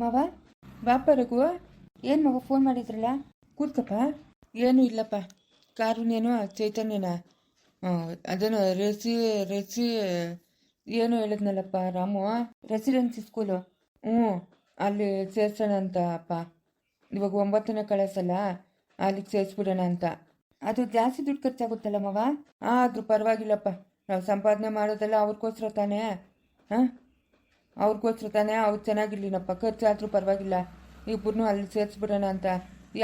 ಮಾವ ಬಾಪ ಏನು ಮಗ ಫೋನ್ ಮಾಡಿದ್ರಲ್ಲ? ಕೂತ್ಕಪ್ಪ. ಏನೂ ಇಲ್ಲಪ್ಪ. ಕಾರುಣ್ಯನೋ ಚೈತನ್ಯನ. ಅದೇನು ರೆಸಿ ರೆಸಿ ಏನು ಹೇಳಿದ್ನಲ್ಲಪ್ಪ ರಾಮು. ರೆಸಿಡೆನ್ಸಿ ಸ್ಕೂಲು ಹ್ಞೂ, ಅಲ್ಲಿ ಸೇರ್ಸೋಣ ಅಂತ ಅಪ್ಪ. ಇವಾಗ ಒಂಬತ್ತನೇ ಕಳಿಸಲ್ಲ ಅಲ್ಲಿಗೆ ಸೇರಿಸ್ಬಿಡೋಣ ಅಂತ. ಅದು ಜಾಸ್ತಿ ದುಡ್ಡು ಖರ್ಚಾಗುತ್ತಲ್ಲ ಮಾವ? ಆದರೂ ಪರವಾಗಿಲ್ಲಪ್ಪ. ನಾವು ಸಂಪಾದನೆ ಮಾಡೋದೆಲ್ಲ ಅವ್ರಿಗೋಸ್ಕರ ತಾನೇ. ಹಾಂ? ಅವ್ರಿಗೋಸ್ಕರ ತಾನೇ ಅವ್ರು ಚೆನ್ನಾಗಿರ್ಲಿನಪ್ಪ ಖರ್ಚಾದ್ರೂ ಪರವಾಗಿಲ್ಲ. ಇಬ್ಬರನ್ನೂ ಅಲ್ಲಿ ಸೇರಿಸ್ಬಿಡೋಣ ಅಂತ.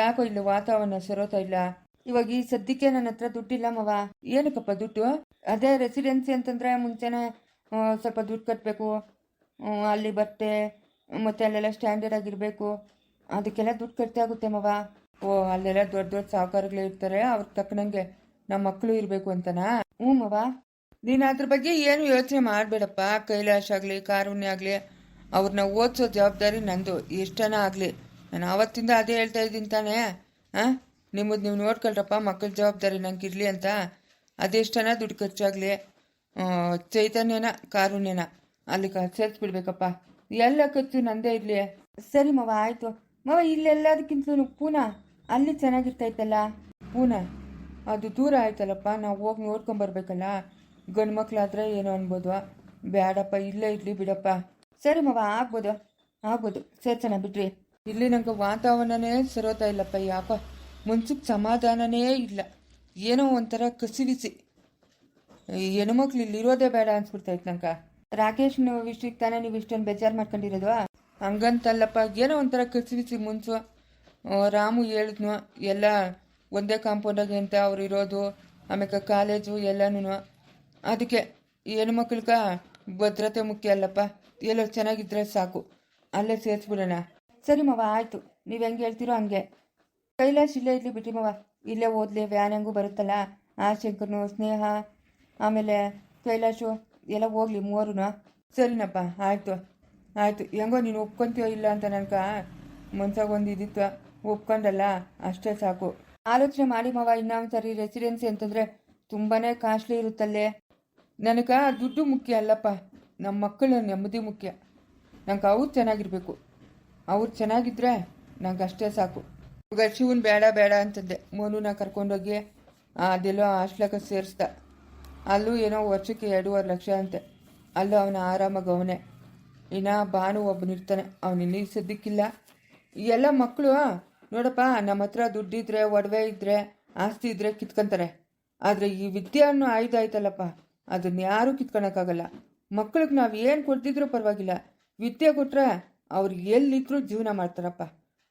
ಯಾಕೋ ಇಲ್ಲಿ ವಾತಾವರಣ ಸರೋತಾ ಇಲ್ಲ. ಇವಾಗ ಈ ಸದ್ಯಕ್ಕೆ ನನ್ನ ಹತ್ರ ದುಡ್ಡಿಲ್ಲ ಮವ. ಏನಕ್ಕಪ್ಪ ದುಡ್ಡು? ಅದೇ ರೆಸಿಡೆನ್ಸಿ ಅಂತಂದ್ರೆ ಮುಂಚೆನೆ ಸ್ವಲ್ಪ ದುಡ್ಡು ಕಟ್ಟಬೇಕು ಅಲ್ಲಿ ಬಟ್ಟೆ, ಮತ್ತೆ ಅಲ್ಲೆಲ್ಲ ಸ್ಟ್ಯಾಂಡರ್ಡ್ ಆಗಿರಬೇಕು. ಅದಕ್ಕೆಲ್ಲ ದುಡ್ಡು ಖರ್ಚು ಆಗುತ್ತೆ ಮವ. ಓ, ಅಲ್ಲೆಲ್ಲ ದೊಡ್ಡ ದೊಡ್ಡ ಸಾಹುಕಾರಗಳು ಇರ್ತಾರೆ. ಅವ್ರಿಗೆ ತಕ್ಕನಂಗೆ ನಮ್ಮ ಮಕ್ಕಳು ಇರಬೇಕು ಅಂತನಾ? ಹ್ಞೂ ಮವ. ನೀನು ಅದ್ರ ಬಗ್ಗೆ ಏನು ಯೋಚನೆ ಮಾಡಬೇಡಪ್ಪ. ಕೈಲಾಶ್ ಆಗಲಿ, ಕಾರುಣ್ಯ ಆಗಲಿ ಅವ್ರನ್ನ ಓದಿಸೋ ಜವಾಬ್ದಾರಿ ನಂದು. ಎಷ್ಟನ ಆಗಲಿ? ನಾನು ಅವತ್ತಿಂದ ಅದೇ ಹೇಳ್ತಾ ಇದ್ದೀನಿ ತಾನೇ. ಹಾಂ ನಿಮ್ಮದು ನೀವು ನೋಡ್ಕೊಳ್ರಪ್ಪ ಮಕ್ಕಳ ಜವಾಬ್ದಾರಿ ನಂಗೆ ಇರಲಿ ಅಂತ ಅದೆಷ್ಟನ ದುಡ್ಡು ಖರ್ಚಾಗಲಿ? ಚೈತನ್ಯನ, ಕಾರುಣ್ಯನ. ಅಲ್ಲಿ ಸೇರಿಸ್ಬಿಡ್ಬೇಕಪ್ಪ. ಎಲ್ಲ ಖರ್ಚು ನಂದೇ ಇರಲಿ. ಸರಿ ಮವ, ಆಯಿತು. ಮವ ಇಲ್ಲೆಲ್ಲದಕ್ಕಿಂತಲೂ ಪೂನ, ಅಲ್ಲಿ ಚೆನ್ನಾಗಿರ್ತೈತಲ್ಲ ಪೂನಾ, ಅದು ದೂರ ಆಯ್ತಲ್ಲಪ್ಪ. ನಾವು ಹೋಗಿ ನೋಡ್ಕೊಂಬರ್ಬೇಕಲ್ಲ. ಗಂಡು ಮಕ್ಕಳಾದ್ರೆ ಏನೋ ಅನ್ಬೋದು. ಬೇಡಪ್ಪ ಇಲ್ಲೇ ಇರಲಿ ಬಿಡಪ್ಪ. ಸರಿ ಮವ ಆಗ್ಬೋದು. ಆಗ್ಬೋದು. ಸರಿ ಚೆನ್ನಾಗಿ ಬಿಟ್ರಿ ಇಲ್ಲಿ ನಂಗೆ ವಾತಾವರಣನೇ ಸರೋತಾ ಇಲ್ಲಪ್ಪ ಯಾಕೋ. ಮನ್ಸಿಗೆ ಸಮಾಧಾನನೇ ಇಲ್ಲ. ಏನೋ ಒಂಥರ ಕಸಿವಿಸಿ. ಹೆಣ್ಮಕ್ಳು ಇಲ್ಲಿ ಇರೋದೇ ಬೇಡ ಅನ್ಸ್ಬಿಡ್ತಾಯಿತ್ತು ನಂಗೆ. ರಾಕೇಶ್ ವಿಷಯಕ್ಕೆ ತಾನೇ ನೀವು ಇಷ್ಟೊಂದು ಬೇಜಾರು ಮಾಡ್ಕೊಂಡಿರೋದು? ಹಂಗಂತಲ್ಲಪ್ಪ ಏನೋ ಒಂಥರ ಕಸಿವಿಸಿ ಆ, ರಾಮು ಹೇಳಿದ್ನು ಎಲ್ಲ ಒಂದೇ ಕಾಂಪೌಂಡಾಗೆ ಅಂತ ಅವ್ರು ಇರೋದು ಆಮೇಲೆ ಕಾಲೇಜು ಎಲ್ಲನೂ ಅದಕ್ಕೆ ಹೆಣ್ಮಕ್ಳಿಗ ಭದ್ರತೆ ಮುಖ್ಯ ಅಲ್ಲಪ್ಪ. ಎಲ್ಲೋ ಚೆನ್ನಾಗಿದ್ರೆ ಸಾಕು. ಅಲ್ಲೇ ಸೇರಿಸ್ಬಿಡೋಣ. ಸರಿ ಮವ, ಆಯಿತು. ನೀವು ಹೆಂಗೆ ಹೇಳ್ತೀರೋ ಹಂಗೆ. ಕೈಲಾಶ್ ಇಲ್ಲೇ ಇರಲಿ ಬಿಟ್ಟಿ ಮವ. ಇಲ್ಲೇ ಓದಲಿ, ವ್ಯಾನ್ ಹೆಂಗೂ ಬರುತ್ತಲ್ಲ. ಆ ಶಂಕರ್ನು, ಸ್ನೇಹ, ಆಮೇಲೆ ಕೈಲಾಶು, ಎಲ್ಲ ಹೋಗ್ಲಿ ಮೂವರು ಸರಿನಪ್ಪ, ಆಯಿತು. ಆಯಿತು. ಹೆಂಗೋ ನೀನು ಒಪ್ಕೊಂತೀಯೋ ಇಲ್ಲ ಅಂತ ನನಗೆ ಮನ್ಸಾಗ ಒಂದು ಇದಿತ್ತು. ಒಪ್ಕೊಂಡಲ್ಲ, ಅಷ್ಟೇ ಸಾಕು. ಆಲೋಚನೆ ಮಾಡಿ ಮಾವ ಇನ್ನೊಂದು ಸರಿ ರೆಸಿಡೆನ್ಸಿ ಅಂತಂದರೆ ತುಂಬಾ ಕಾಸ್ಟ್ಲಿ ಇರುತ್ತಲ್ಲೇ. ನನಗೆ ದುಡ್ಡು ಮುಖ್ಯ ಅಲ್ಲಪ್ಪ. ನಮ್ಮ ಮಕ್ಕಳ ನೆಮ್ಮದಿ ಮುಖ್ಯ. ನಂಗೆ ಅವ್ರು ಚೆನ್ನಾಗಿರ್ಬೇಕು. ಅವ್ರು ಚೆನ್ನಾಗಿದ್ರೆ ನಂಗೆ ಅಷ್ಟೇ ಸಾಕು. ಇವಾಗ ಶಿವನ್ ಬೇಡ ಬೇಡ ಅಂತಂದೆ. ಮೋನುನ ಕರ್ಕೊಂಡೋಗಿ ಅದೆಲ್ಲೋ ಹಾಸ್ಟ್ಲಾಗ ಸೇರಿಸ್ದ. ಅಲ್ಲೂ ಏನೋ ವರ್ಷಕ್ಕೆ ಎರಡೂವರೆ ಲಕ್ಷ ಅಂತೆ. ಅಲ್ಲೂ ಅವನ ಆರಾಮಾಗಿ ಅವನೇ. ಇನ್ನ ಭಾನು ಒಬ್ಬನಿರ್ತಾನೆ ಅವನಿನ್ನ ಅವನು ಸದ್ಯಕ್ಕಿಲ್ಲ. ಎಲ್ಲ ಮಕ್ಕಳು ನೋಡಪ್ಪ ನಮ್ಮ ಹತ್ರ ದುಡ್ಡಿದ್ರೆ, ಒಡವೆ ಇದ್ರೆ, ಆಸ್ತಿ ಇದ್ರೆ ಕಿತ್ಕೊಂತಾರೆ. ಆದರೆ ಈ ವಿದ್ಯೆ ಅನ್ನೋ ಆಯ್ದಾಯ್ತಲ್ಲಪ್ಪ ಅದನ್ನ ಯಾರೂ ಕಿತ್ಕೊಳಕ್ಕಾಗಲ್ಲ. ಮಕ್ಕಳಿಗೆ ನಾವು ಏನು ಕೊಡ್ತಿದ್ರೂ ಪರವಾಗಿಲ್ಲ. ವಿದ್ಯೆ ಕೊಟ್ಟರೆ ಅವ್ರು ಎಲ್ಲಿದ್ರೂ ಜೀವನ ಮಾಡ್ತಾರಪ್ಪ.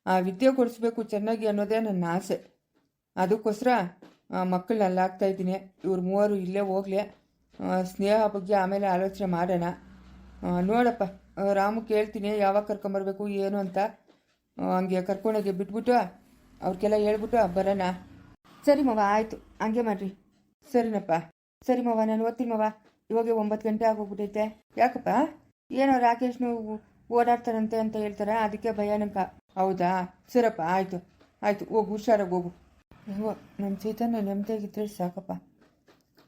ಆ ವಿದ್ಯೆ ಕೊಡಿಸ್ಬೇಕು ಚೆನ್ನಾಗಿ ಅನ್ನೋದೇ ನನ್ನ ಆಸೆ. ಅದಕ್ಕೋಸ್ಕರ ಮಕ್ಕಳನ್ನ ಅಲ್ಲಾಗ್ತಾ ಇದ್ದೀನಿ. ಇವ್ರು ಮೂವರು ಇಲ್ಲೇ ಹೋಗ್ಲಿ. ಸ್ನೇಹ ಬಗ್ಗೆ ಆಮೇಲೆ ಆಲೋಚನೆ ಮಾಡೋಣ. ನೋಡಪ್ಪ ರಾಮು ಕೇಳ್ತೀನಿ, ಯಾವಾಗ ಕರ್ಕೊಂಬರ್ಬೇಕು, ಏನು ಅಂತ. ಹಂಗೆ ಕರ್ಕೊಂಡೋಗಿ ಬಿಟ್ಬಿಟ್ಟು ಅವ್ರಿಗೆಲ್ಲ ಹೇಳ್ಬಿಟ್ಟು ಬರೋಣ. ಸರಿ ಮವ, ಆಯಿತು. ಹಂಗೆ ಮಾಡಿರಿ. ಸರಿನಪ್ಪ. ಸರಿ ಮವ, ನಾನು ಓದ್ತೀನಿ ಮವ. ಇವಾಗ ಒಂಬತ್ತು ಗಂಟೆ ಆಗೋಗ್ಬಿಟ್ಟೈತೆ ಯಾಕಪ್ಪ? ಏನೋ ರಾಕೇಶ್ನು ಓಡಾಡ್ತಾರಂತೆ ಅಂತ ಹೇಳ್ತಾರೆ? ಅದಕ್ಕೆ ಭಯ ನಂಕ ಹೌದಾ? ಸರಪ್ಪ ಆಯಿತು. ಆಯಿತು, ಹೋಗು, ಹುಷಾರಾಗಿ ಹೋಗು. ಅಯ್ಯೋ ನಮ್ಮ ಚೈತನ್ಯ ನೆಮ್ಮದಿಯಾಗಿದ್ದರೆ ಸಾಕಪ್ಪ.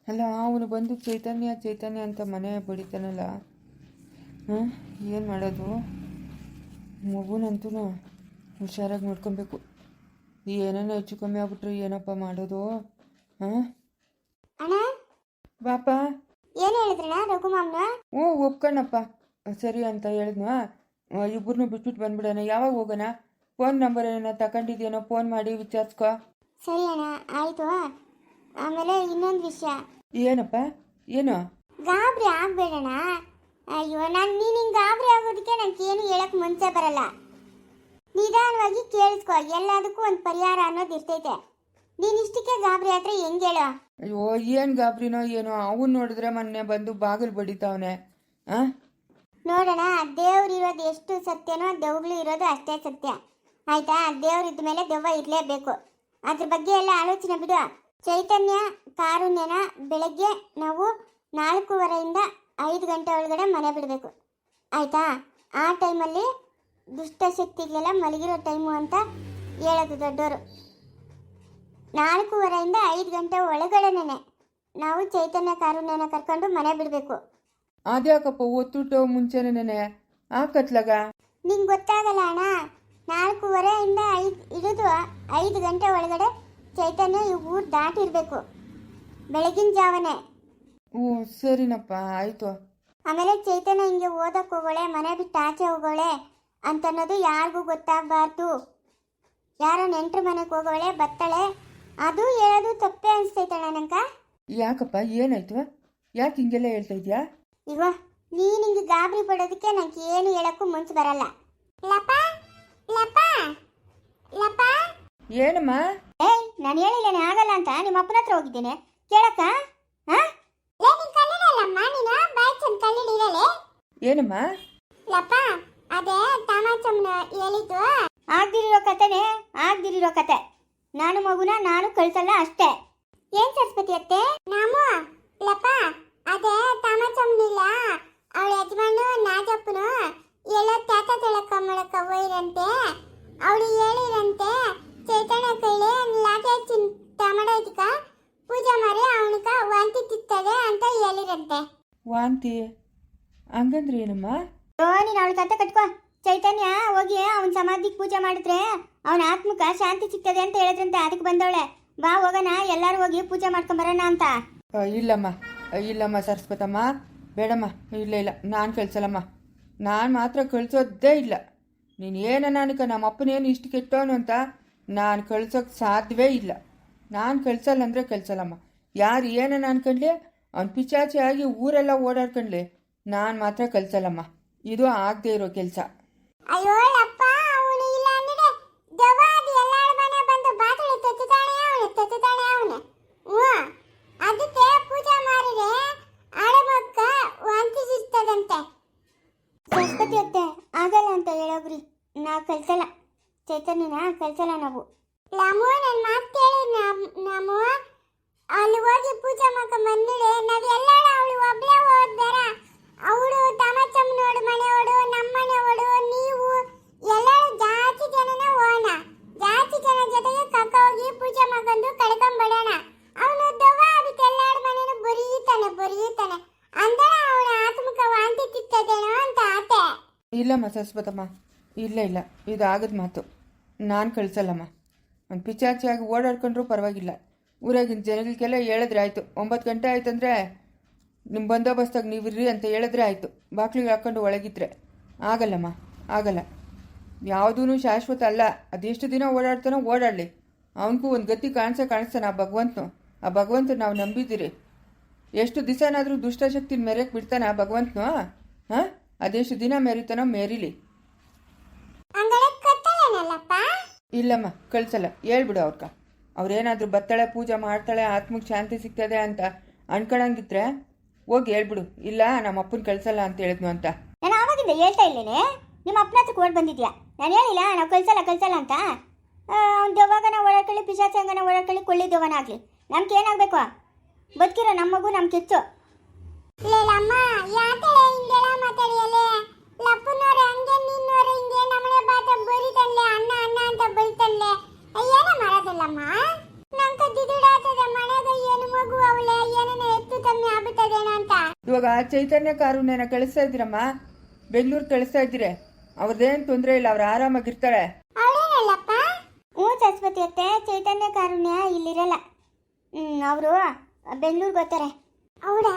ಅಲ್ಲ, ಅವನು ಬಂದು ಚೈತನ್ಯ ಚೈತನ್ಯ ಅಂತ ಮನೆ ಬಡಿತಾನಲ್ಲ. ಹಾಂ ಏನು ಮಾಡೋದು? ಮಗುನಂತೂ ಹುಷಾರಾಗಿ ನೋಡ್ಕೊಬೇಕು. ಏನೇನೋ ಹೆಚ್ಚು ಕಮ್ಮಿ ಆಗ್ಬಿಟ್ರೆ ಏನಪ್ಪ ಮಾಡೋದು? ಹಾಂ ಬಾಪ. ಏನು ಹೇಳಿದ್ರಣ ರಘು ಮಾಮ್ನ? ಹ್ಞೂ ಒಪ್ಕಣಪ್ಪ. ಸರಿ ಅಂತ ಹೇಳಿದ್ನ. ಇಬ್ಬರನ್ನೂ ಬಿಟ್ಬಿಟ್ಟು ಬಂದ್ಬಿಡೋಣ. ಯಾವಾಗ ಹೋಗೋಣ? ಫೋನ್ ನಂಬರ್ ಏನೋ ತಗೊಂಡಿದ್ಯೇನೋ ಫೋನ್ ಮಾಡಿ ವಿಚಾರಿಸ್ಕೊ. ಸರಿ ಅಣ್ಣ ಆಯಿತು. ಆಮೇಲೆ ಇನ್ನೊಂದು ವಿಷಯ. ಏನಪ್ಪ? ಏನು? ಗಾಬರಿ ಆಗ್ಬೇಡಣ ಅಯ್ಯೋ ನಾನು ನೀನು ಹಿಂಗೆ ಗಾಬರಿ ಆಗೋದಕ್ಕೆ ನನಗೆ ಏನು ಹೇಳಕ್ಕೆ ಮುಂಚೆ ಬರಲ್ಲ. ನಿಧಾನವಾಗಿ ಕೇಳಿಸ್ಕೊ. ಎಲ್ಲದಕ್ಕೂ ಒಂದು ಪರಿಹಾರ ಅನ್ನೋದು ಇರ್ತೈತೆ. ನೀನು ಇಷ್ಟಕ್ಕೆ ಗಾಬರಿ ಆದ್ರೆ ಹೆಂಗೆ ಹೇಳ? ಅಯ್ಯೋ ಏನು ಗಾಬ್ರಿನೋ ಏನೋ ಅವನ್ ನೋಡಿದ್ರೆ ಮೊನ್ನೆ ಬಂದು ಬಾಗಿಲು ಬಡಿತಾವನೆ ಆ? ನೋಡೋಣ ದೇವ್ರು ಇರೋದು ಎಷ್ಟು ಸತ್ಯನೋ ದೆವ್ಗಳು ಇರೋದು ಅಷ್ಟೇ ಸತ್ಯ. ಆಯ್ತಾ? ದೇವ್ರು ಇದ್ದ ಮೇಲೆ ದೆವ್ವ ಇರಲೇಬೇಕು. ಅದ್ರ ಬಗ್ಗೆ ಎಲ್ಲ ಆಲೋಚನೆ ಬಿಡು. ಚೈತನ್ಯ ಕಾರುಣ್ಯನ ಬೆಳಗ್ಗೆ ನಾವು ನಾಲ್ಕೂವರೆಯಿಂದ ಐದು ಗಂಟೆ ಒಳಗಡೆ ಮನೆ ಬಿಡಬೇಕು. ಆಯ್ತಾ? ಆ ಟೈಮಲ್ಲಿ ದುಷ್ಟಶಕ್ತಿಗೆಲ್ಲ ಮಲಗಿರೋ ಟೈಮು ಅಂತ ಹೇಳೋದು ದೊಡ್ಡವರು ನಾಲ್ಕೂವರೆಯಿಂದ ಐದು ಗಂಟೆ ಒಳಗಡೆನೇ ನಾವು ಚೈತನ್ಯ ಕಾರುಣ್ಯನ ಕರ್ಕೊಂಡು ಮನೆ ಬಿಡಬೇಕು. ಅದ್ಯಾಕಪ್ಪ ಒತ್ತುಟೋ ಮುಂಚೆನೇನೆ. ಆ ಕತ್ಲಾಗ? ನಿಂಗೆ ಗೊತ್ತಾಗಲ್ಲ ಅಣ್ಣ ನಾಲ್ಕೂವರೆಯಿಂದ ಐದು ಹಿಡಿದು ಐದು ಗಂಟೆ ಒಳಗಡೆ ಚೈತನ್ಯ ಈ ಊರು ದಾಟಿರ್ಬೇಕು. ಬೆಳಗಿನ ಜಾವನೆ. ಓ ಸರಿನಪ್ಪ ಆಯ್ತು. ಆಮೇಲೆ ಚೈತನ್ಯ ಹಿಂಗೆ ಓದಕ್ಕೆ ಹೋಗೋಳೆ ಮನೆ ಬಿಟ್ಟು ಆಚೆ ಹೋಗೋಳೆ ಅಂತನ್ನೋದು ಯಾರಿಗೂ ಗೊತ್ತಾಗಬಾರ್ದು. ಯಾರೋ ನೆಂಟ್ರ ಮನೆಗೆ ಹೋಗೋಳೆ ಬತ್ತಾಳೆ ಅದು ಹೇಳೋದು ತಪ್ಪೇ ಅನಿಸ್ತೈತಣ್ಣ ನಂಕ ಯಾಕಪ್ಪ ಏನಾಯ್ತು? ಯಾಕೆ ಹಿಂಗೆಲ್ಲ ಹೇಳ್ತಾ ಇದೀಯಾ? ಇವ ನೀನು ಹಿಂಗೆ ಗಾಬರಿ ಪಡೋದಕ್ಕೆ ನಂಗೆ ಏನು ಹೇಳಕ್ಕೂ ಮುಂಚೆ ಬರಲ್ಲ. ಲಪ ಲಪ ಲಪ. ಏನಮ್ಮ? ಏಯ್ ನಾನು ಹೇಳಿಲ್ಲೇನೆ ಆಗಲ್ಲ ಅಂತ. ನಿಮ್ಮ ಅಪ್ಪನ ಹತ್ರ ಹೋಗಿದ್ದೇನೆ. ಕೇಳಕ್ಕ? ಹಾ? ಏನಮ್ಮ? ಲಪ್ಪ ಅದೇ ತಮಾಚಮ್ನ ಹೇಳಿದ್ದು. ಆಗ್ದಿರೋ ಕತೆನೆ ಆಗ್ದಿರಿರೋ ಕತೆ. ನಾನು ಮಗುನ ನಾನು ಕಳ್ಸಲ್ಲ ಅಷ್ಟೇ. ಏನ್ ಸರಸ್ವತಿ ಅತ್ತೆ? ನಾಮು ಲಪ್ಪ ಅದೇ ತಮಾಚಮ್ನಿಲ್ಲ ಅವಳ ಯಜಮಾನು ನಾಜಪ್ಪನು ಎಲ್ಲ ತಾತ ತಳಕ ಮಾಡಕ ಹೋಯ್ರಂತೆ. ಅವಳು ಹೇಳಿರಂತೆ ಚೈತನ್ಯ ಕೈಲಿ ಲಾಟೆ ತಮಡೈತಿಕ ಪೂಜೆ ಮಾಡಿ ಅವನಿಗ ವಾಂತಿ ತಿತ್ತದೆ ಅಂತ ಹೇಳಿರಂತೆ. ವಾಂತಿ? ಹಂಗಂದ್ರೆ ಏನಮ್ಮ? ಓ ನೀನು ಅವಳ ಕತೆ ಕಟ್ಕೋ. ಚೈತನ್ಯ ಹೋಗಿ ಅವನ ಸಮಾಧಿಗೆ ಪೂಜೆ ಮಾಡಿದ್ರೆ ಅವನ ಆತ್ಮಕ ಶಾಂತಿ ಸಿಗ್ತದೆ ಅಂತ ಹೇಳಿದ್ರಂತೆ. ಅದಕ್ಕೆ ಬಂದವಳೆ. ಬಾ ಹೋಗೋಣ. ಎಲ್ಲರೂ ಹೋಗಿ ಪೂಜೆ ಮಾಡ್ಕೊಂಬರೋಣ ಅಂತ. ಆ, ಇಲ್ಲಮ್ಮ. ಆ, ಇಲ್ಲಮ್ಮ ಸರಸ್ವತಮ್ಮ. ಬೇಡಮ್ಮ ಇಲ್ಲ ಇಲ್ಲ. ನಾನು ಕಳ್ಸಲ್ಲಮ್ಮ ನಾನು ಮಾತ್ರ ಕಳಿಸೋದೇ ಇಲ್ಲ. ನೀನು ಏನ ನಾನಕ ನಮ್ಮ ಅಪ್ಪನೇನು ಇಷ್ಟು ಕೆಟ್ಟವನು ಅಂತ ನಾನು ಕಳ್ಸೋಕೆ ಸಾಧ್ಯವೇ ಇಲ್ಲ. ನಾನು ಕಳ್ಸಲ್ಲ ಅಂದರೆ ಕಳ್ಸಲ್ಲಮ್ಮ ಯಾರು ಏನನ್ನ ಅನ್ಕೊಂಡ್ಲಿ ಅವ್ನು ಪಿಚಾಚಿ ಆಗಿ ಊರೆಲ್ಲ ಓಡಾಡ್ಕೊಂಡ್ಲಿ ನಾನು ಮಾತ್ರ ಕಳ್ಸಲ್ಲಮ್ಮ ಇದು ಆಗದೆ ಇರೋ ಕೆಲಸ. ಅಯ್ಯೋ ಅಪ್ಪ ಅವನು ಇಲ್ಲ ಅಂದ್ರೆ ದವಾದಿ ಎಲ್ಲಾರ ಮನೆ ಬಂದು ಬಾತಳಿ ತಚ್ಚುತ್ತಾನೆ ಅವನು ತಚ್ಚುತ್ತಾನೆ ಅವನು ಹ್ಞೂ ಅದಕ್ಕೆ ಪೂಜೆ ಮಾಡಿದ್ರೆ ಆಡಮಕ್ಕ ವಾಂತಿಸಿರ್ತದಂತೆ ಸರಸ್ವತಿ ಅತ್ತೆ ಆಗಲ್ಲ ಅಂತ ಹೇಳೋಗ್ರಿ ನಾವು ಕಲ್ಸಲ್ಲ ಚೈತನ್ಯನ ಕಲ್ಸಲ್ಲ ನಾವು. ನಮೋ ನನ್ನ ಮಾತು ಕೇಳಿ ನಾವು ಅಲ್ಲಿ ಹೋಗಿ ಪೂಜೆ ಮಾಡ್ಕೊಂಡ್ ಬಂದಿಡೆ ನಾವು ಎಲ್ಲಾರ ಅವಳು ಒಬ್ಳೆ ಹೋದ್ಬೇರ ಅವಳು ತಮಚಮ್ಮನೋಡು ಮನೆಯೋಡು ನಮ್ಮ ಮನೆಯೋಡು ನೀವು ಎಲ್ಲರೂ ಜಾತಿ ಜನನ ಹೋಗೋಣ ಜಾತಿ ಜನ ಜೊತೆಗೆ ಕಕ್ಕ ಹೋಗಿ ಪೂಜೆ ಮಾಡ್ಕೊಂಡು ಕಡ್ಕೊಂಡ್ಬಿಡೋಣ ಅವನು ದವ್ವ, ಅದಕ್ಕೆ ಎಲ್ಲಾರ ಮನೇನು ಬರೀತಾನೆ ಬರೀತಾನೆ. ಅಂದ್ರೆ ಅವಳ ಆತ್ಮಕ ವಾಂತಿ ತಿತ್ತದೇನೋ ಅಂತ ಆತೆ. ಇಲ್ಲಮ್ಮ ಸಸ್ಬತಮ್ಮ ಇಲ್ಲ ಇಲ್ಲ. ಇದು ಆಗದ ಮಾತು. ನಾನು ಕಳಿಸಲ್ಲಮ್ಮ. ಒಂದು ಪಿಚಾಚಿಯಾಗಿ ಓಡಾಡ್ಕೊಂಡ್ರೂ ಪರವಾಗಿಲ್ಲ. ಊರಾಗಿನ ಜನಗಳಿಗೆಲ್ಲ ಹೇಳಿದ್ರೆ ಆಯಿತು. ಒಂಬತ್ತು ಗಂಟೆ ಆಯ್ತಂದ್ರೆ ನಿಮ್ಮ ಬಂದೋಬಸ್ತಾಗಿ ನೀವಿರ್ರಿ ಅಂತ ಹೇಳಿದ್ರೆ ಆಯಿತು. ಬಾಕ್ಲಿಗೆ ಹಾಕ್ಕೊಂಡು ಒಳಗಿದ್ರೆ. ಆಗಲ್ಲಮ್ಮ, ಆಗಲ್ಲ. ಯಾವುದೂ ಶಾಶ್ವತ ಅಲ್ಲ. ಅದೆಷ್ಟು ದಿನ ಓಡಾಡ್ತಾನೋ ಓಡಾಡಲಿ. ಅವನಿಗೂ ಒಂದು ಗತಿ ಕಾಣಿಸೇ ಕಾಣಿಸ್ತಾನೆ ಆ ಭಗವಂತನು. ಆ ಭಗವಂತ ನಾವು ನಂಬಿದ್ದೀರಿ. ಎಷ್ಟು ದಿವಸನಾದರೂ ದುಷ್ಟಶಕ್ತಿನ ಮೆರೆಯಕ್ಕೆ ಬಿಡ್ತಾನೆ ಆ ಭಗವಂತನು ಹಾಂ? ಅದೆಷ್ಟು ದಿನ ಮೆರಿತಾನೋ ಮೆರಿಲಿ. ಇಲ್ಲಮ್ಮ ಕಳಿಸಲ್ಲ. ಹೇಳ್ಬಿಡು ಅವ್ರಕ. ಅವ್ರೇನಾದರೂ ಬತ್ತಾಳೆ ಪೂಜೆ ಮಾಡ್ತಾಳೆ ಆತ್ಮಕ್ಕೆ ಶಾಂತಿ ಸಿಗ್ತದೆ ಅಂತ ಅನ್ಕೊಳಂಗಿದ್ರೆ ಹೋಗಿ ಹೇಳ್ಬಿಡು. ಇಲ್ಲ ನಮ್ಮ ಅಪ್ಪನ ಕಳ್ಸಲ್ಲ ಅಂತ ಹೇಳಿದ್ನು ಅಂತ. ನಾನು ಆವಾಗಿಂದ ಹೇಳ್ತಾ ಇಲ್ಲೇನೆ ನಿಮ್ಮ ಅಪ್ಪನ ಹತ್ರ ಓಡ್ ಬಂದಿದ್ಯಾ? ನಾನು ಹೇಳಿಲ್ಲ ನಾವು ಕಳ್ಸಲ್ಲ ಕಳ್ಸಲ್ಲ ಅಂತ. ಅವ್ನು ದೆವ್ವಾಗನ ಒಳಕಳಿ ಪಿಶಾಚಂಗನ ಒಳಕಳಿ ಕೊಳ್ಳಿ ದೆವ್ವನ ಆಗಲಿ ನಮ್ಗೆ ಏನಾಗಬೇಕು? ಬದುಕಿರೋ ನಮ್ಮ ಮಗು ನಮ್ಗೆ ಕೆಚ್ಚು. ಅಮ್ಮ. ಯಾತಳೆ ಹಿಂಗೆಲ್ಲ ಮಾತಾಡಿಯಲೆ ಚೈತನ್ಯ ಕಾರುಣ್ಯನ ಕಳಿಸ್ತಾ ಇದ್ದೀರಮ್ಮ? ಬೆಂಗಳೂರು ಕಳಿಸ್ತಾ ಇದ್ದೀರಿ. ಅವ್ರದ್ದೇನು ತೊಂದರೆ ಇಲ್ಲ ಅವ್ರು ಆರಾಮಾಗಿರ್ತಾಳೆ ಅವಳೇನಲ್ಲಪ್ಪ ಹ್ಞೂ ಸರಸ್ವತಿ ಅತ್ತೆ ಚೈತನ್ಯ ಕಾರುಣ್ಯ ಇಲ್ಲಿರಲ್ಲ. ಹ್ಮ್ ಅವರು ಬೆಂಗಳೂರಿಗೆ ಹೋಗ್ತಾರೆ ಹೌದಾ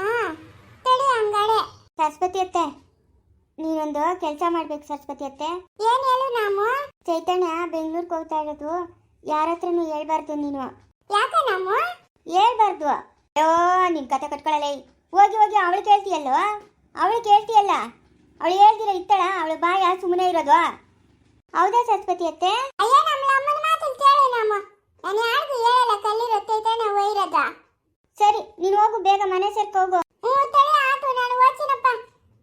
ತಡಿ ಅಂಗಾಡೆ ಸರಸ್ವತಿ ಅತ್ತೆ ನೀನೊಂದು ಕೆಲಸ ಮಾಡ್ಬೇಕು ಸರಸ್ವತಿ ಅತ್ತೆ. ಏನ್ ಹೇಳು ನಾಮು? ಚೈತನ್ಯ ಬೆಂಗಳೂರಿಗೆ ಹೋಗ್ತಾ ಇರೋದು ಯಾರ ಹತ್ರನೂ ಹೇಳ್ಬಾರ್ದು ನೀನು. ಯಾಕೆ ನಾಮು? ಹೇಳ್ಬಾರ್ದು. ಅಯ್ಯೋ ನಿನ್ ಕತೆ ಕಟ್ಕೊಳ್ಳಲ್ಲ ಹೋಗಿ ಹೋಗಿ ಅವಳು ಕೇಳ್ತೀಯಲ್ಲೋ? ಅವಳು ಕೇಳ್ತೀಯಲ್ಲ? ಅವಳು ಹೇಳ್ತೀರ ಇತ್ತಳ? ಅವಳು ಬಾಯ ಸುಮ್ಮನೆ ಇರೋದು? ಹೌದಾ ಸರಸ್ವತಿ ಅತ್ತೆ? ಅಯ್ಯ ನಮ್ಮ ಅಮ್ಮನ ಮಾತನ್ನ ಕೇಳಿ ನಮ್ಮ. ನಾನು ಯಾರಿಗೂ ಹೇಳಲ್ಲ ಕಲ್ಲಿರತ್ತೈತಾನೆ ಒಯ್ರದ ಸರಿ ನೀನು ಹೋಗು ಬೇಗ ಮನೆ ಸೇರ್ಕ ಹೋಗು. ಹ್ಞೂ ತಡಿ ಆತು ನಾನು ಓದ್ತೀನಪ್ಪ.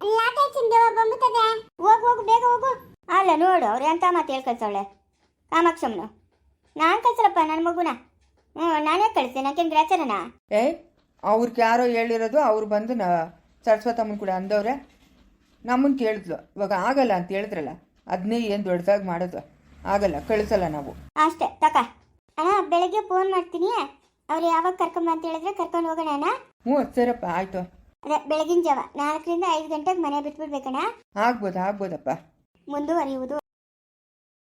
ಲಾಟೆ ಚಿಂದೇವ ಬಂಬುತ್ತದೆ ಹೋಗು ಹೋಗು ಬೇಗ ಹೋಗು. ಅಲ್ಲ ನೋಡು ಅವ್ರು ಎಂತ ಮಾತು ಹೇಳ್ಕಳ್ಸವಳೆ ಕಾಮಾಕ್ಷಮ್ಮನು. ನಾನು ಕಳ್ಸಲಪ್ಪ ನನ್ನ ಮಗುನ? ಹ್ಞೂ ನಾನೇ ಕಳಿಸ್ತೇನೆ ನನಗೇನು ಆಚರಣ? ಏ ಅವ್ರಿಗೆ ಯಾರೋ ಹೇಳಿರೋದು ಅವ್ರು ಬಂದು ನ ಸರಸ್ವತಮ್ಮನ ಕೂಡ ಅಂದವ್ರೆ. ನಮ್ಮನ್ನು ಕೇಳಿದ್ಲು. ಇವಾಗ ಆಗಲ್ಲ ಅಂತ ಹೇಳಿದ್ರಲ್ಲ ಅದನ್ನೇ ಏನು ದೊಡ್ಡದಾಗಿ ಮಾಡೋದು. ಆಗಲ್ಲ ಕಳಿಸಲ್ಲ ನಾವು. ಅಷ್ಟೇ ತಕ. ಅಣ್ಣ ಬೆಳಗ್ಗೆ ಫೋನ್ ಮಾಡ್ತೀನಿ. ಅವ್ರು ಯಾವಾಗ ಕರ್ಕೊಂಬ ಅಂತ ಹೇಳಿದ್ರೆ ಕರ್ಕೊಂಡು ಹೋಗೋಣ ಅಣ್ಣ. ಹ್ಞೂ ಸರಪ್ಪ ಆಯಿತು. ಅದೇ ಬೆಳಗಿನ ಜಾವ. ನಾಲ್ಕರಿಂದ ಐದು ಗಂಟೆಗೆ ಮನೆ ಬಿಟ್ಬಿಡ್ಬೇಕಣ್ಣ. ಆಗ್ಬೋದು ಆಗ್ಬೋದಪ್ಪ. ಮುಂದುವರಿಯುವುದು.